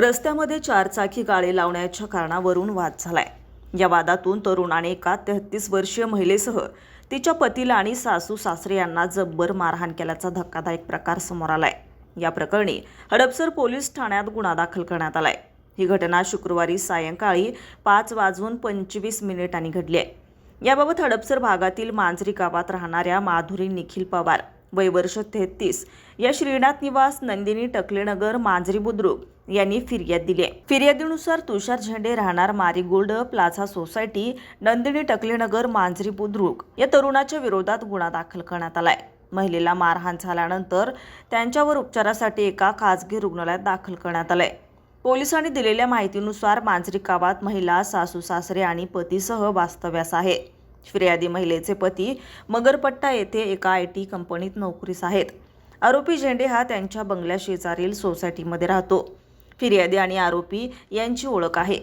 रस्त्यामध्ये चारचाकी गाडी लावण्याच्या कारणावरून वाद झालाय. या वादातून तरुणाने एका तेहतीस वर्षीय महिलेसह तिच्या पतीला आणि सासू सासरे यांना जब्बर मारहाण केल्याचा धक्कादायक प्रकार समोर आलाय. या प्रकरणी हडपसर पोलीस ठाण्यात गुन्हा दाखल करण्यात आलाय. ही घटना शुक्रवारी सायंकाळी पाच वाजून पंचवीस मिनिटांनी घडली आहे. याबाबत हडपसर भागातील मांजरी गावात राहणाऱ्या माधुरी निखिल पवार वय वर्ष तेहतीस या श्रीनाथ निवास नंदिनी टकलेनगर मांजरी बुद्रुक यांनी फिर्याद दिली आहे. फिर्यादीनुसार तुषार झेंडे राहणार marigold plaza society Nandini Taklenagar Manjari Budruk या तरुणाच्या विरोधात गुन्हा दाखल करण्यात आलाय. महिलेला मारहाण झाल्यानंतर त्यांच्यावर उपचारासाठी एका खासगी रुग्णालयात दाखल करण्यात आलंय. पोलिसांनी दिलेल्या माहितीनुसार मांजरी गावात महिला सासू सासरे आणि पतीसह वास्तव्यास आहे. फिर्यादी महिलेचे पती मगरपट्टा येथे एका आय टी कंपनीत नोकरीस आहेत. आरोपी झेंडे हा त्यांच्या बंगल्या शेजारील सोसायटीमध्ये राहतो. फिर्यादी आणि आरोपी यांची ओळख आहे.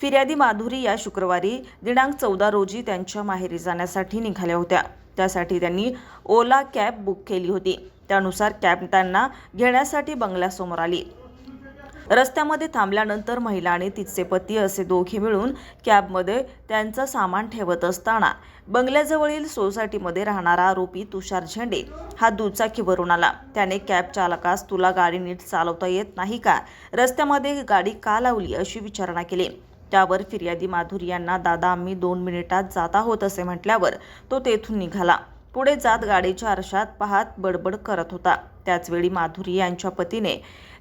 फिर्यादी माधुरी या शुक्रवारी दिनांक चौदा रोजी त्यांच्या माहेरी जाण्यासाठी निघाल्या होत्या. त्यासाठी त्यांनी ओला कॅब बुक केली होती. त्यानुसार कॅब त्यांना घेण्यासाठी बंगल्यासमोर आली. रस्त्यामध्ये थांबल्यानंतर महिला आणि तिचे पती असे दोघे मिळून कॅबमध्ये त्यांचं सामान ठेवत असताना बंगल्याजवळील सोसायटीमध्ये राहणारा आरोपी तुषार झेंडे हा दुचाकीवरून आला. त्याने कॅब चालकास तुला गाडी नीट चालवता येत नाही का? रस्त्यामध्ये गाडी का लावली? अशी विचारणा केली. त्यावर फिर्यादी माधुरी यांना दादा आम्ही दोन मिनिटात जात आहोत असे म्हटल्यावर तो तेथून निघाला. पुढे जात गाडीच्या आरशात पाहत बडबड करत होता. त्याचवेळी माधुरी यांच्या पतीने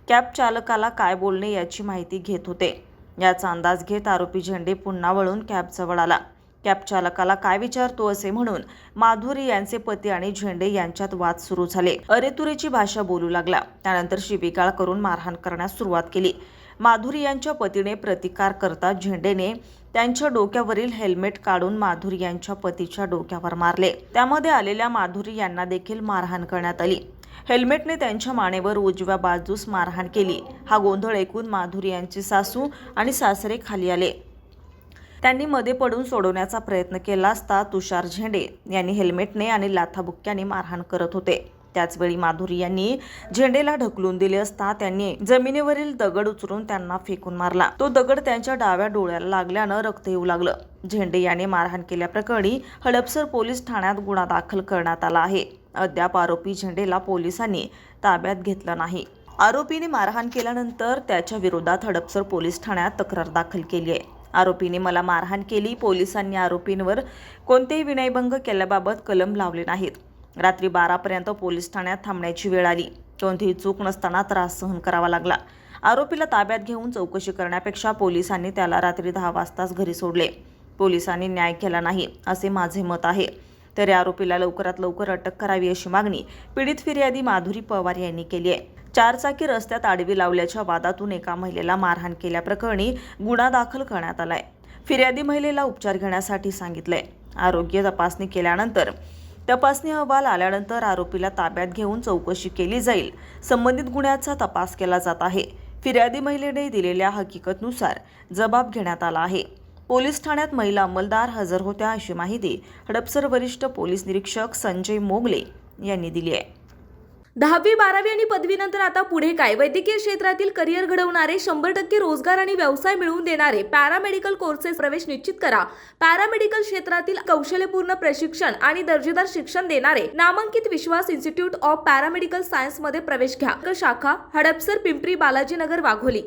कॅब चालकाला काय बोलणे याची माहिती घेत होते. याचा अंदाज घेत आरोपी झेंडे पुन्हा वळून कॅबजवळ आला. कॅब चालकाला काय विचारतो असे म्हणून माधुरी यांचे पती आणि झेंडे यांच्यात वाद सुरू झाले. अरेतुरेची भाषा बोलू लागला. त्यानंतर शिबिकाळ करून मारहाण करण्यास सुरुवात केली. माधुरी यांच्या पतीने प्रतिकार करता झेंडेने त्यांच्या डोक्यावरील हेल्मेट काढून माधुरी यांच्या पतीच्या डोक्यावर मारले. त्यामध्ये आलेल्या माधुरी यांना देखील मारहाण करण्यात आली. हेल्मेटने त्यांच्या मानेवर उजव्या बाजूस मारहाण केली. हा गोंधळ ऐकून माधुरी यांची सासू आणि सासरे खाली आले. त्यांनी मध्ये पडून सोडवण्याचा प्रयत्न केला असता तुषार झेंडे यांनी हेल्मेटने आणि लाथाबुक्क्याने मारहाण करत होते. त्याचवेळी माधुरी यांनी झेंडेला ढकलून दिले असता त्यांनी जमिनीवरील दगड उचलून त्यांना फेकून मारला. तो दगड त्यांच्या डाव्या डोळ्याला लागल्यानं रक्त येऊ लागलं. झेंडे याने मारहाण केल्याप्रकरणी हडपसर पोलीस ठाण्यात गुन्हा दाखल करण्यात आला आहे. अद्याप आरोपी झेंडेला पोलिसांनी ताब्यात घेतला नाही. आरोपीने मारहाण केल्यानंतर त्याच्या विरोधात हडपसर पोलीस ठाण्यात तक्रार दाखल केली आहे. आरोपीने मला मारहाण केली पोलिसांनी आरोपींवर कोणतेही विनयभंग केल्याबाबत कलम लावले नाहीत. रात्री बारापर्यंत पोलीस ठाण्यात थांबण्याची वेळ आली. कोणतीही चूक नसताना त्रास सहन करावा लागला. आरोपीला ताब्यात घेऊन चौकशी करण्यापेक्षा पोलिसांनी त्याला रात्री दहा वाजताच घरी सोडले. पोलिसांनी न्याय केला नाही असे माझे मत आहे. तर आरोपीला लवकरात लवकर अटक करावी अशी मागणी पीडित फिर्यादी माधुरी पवार यांनी केली आहे. चारचाकी रस्त्यात आडवी लावल्याच्या वादातून एका महिलेला मारहाण केल्याप्रकरणी गुन्हा दाखल करण्यात आलाय. फिर्यादी महिलेला उपचार घेण्यासाठी सांगितलंय. आरोग्य तपासणी केल्यानंतर तपासणी अहवाल आल्यानंतर आरोपीला ताब्यात घेऊन चौकशी केली जाईल. संबंधित गुन्ह्याचा तपास केला जात आहे. फिर्यादी महिलेने दिलेल्या हकीकतनुसार जबाब घेण्यात आला आहे. पोलीस ठाण्यात महिला अंमलदार हजर होत्या अशी माहिती हडपसर वरिष्ठ पोलीस निरीक्षक संजय मोगले यांनी दिली आहे. दहावी बारावी आणि पदवीनंतर आता पुढे काय? वैद्यकीय क्षेत्रातील करिअर घडवणारे शंभर टक्के रोजगार आणि व्यवसाय मिळवून देणारे पॅरामेडिकल कोर्सेस प्रवेश निश्चित करा. पॅरामेडिकल क्षेत्रातील कौशल्यपूर्ण प्रशिक्षण आणि दर्जेदार शिक्षण देणारे नामांकित विश्वास इन्स्टिट्यूट ऑफ पॅरामेडिकल सायन्समध्ये प्रवेश घ्या. शाखा हडपसर पिंपरी बालाजीनगर वाघोली.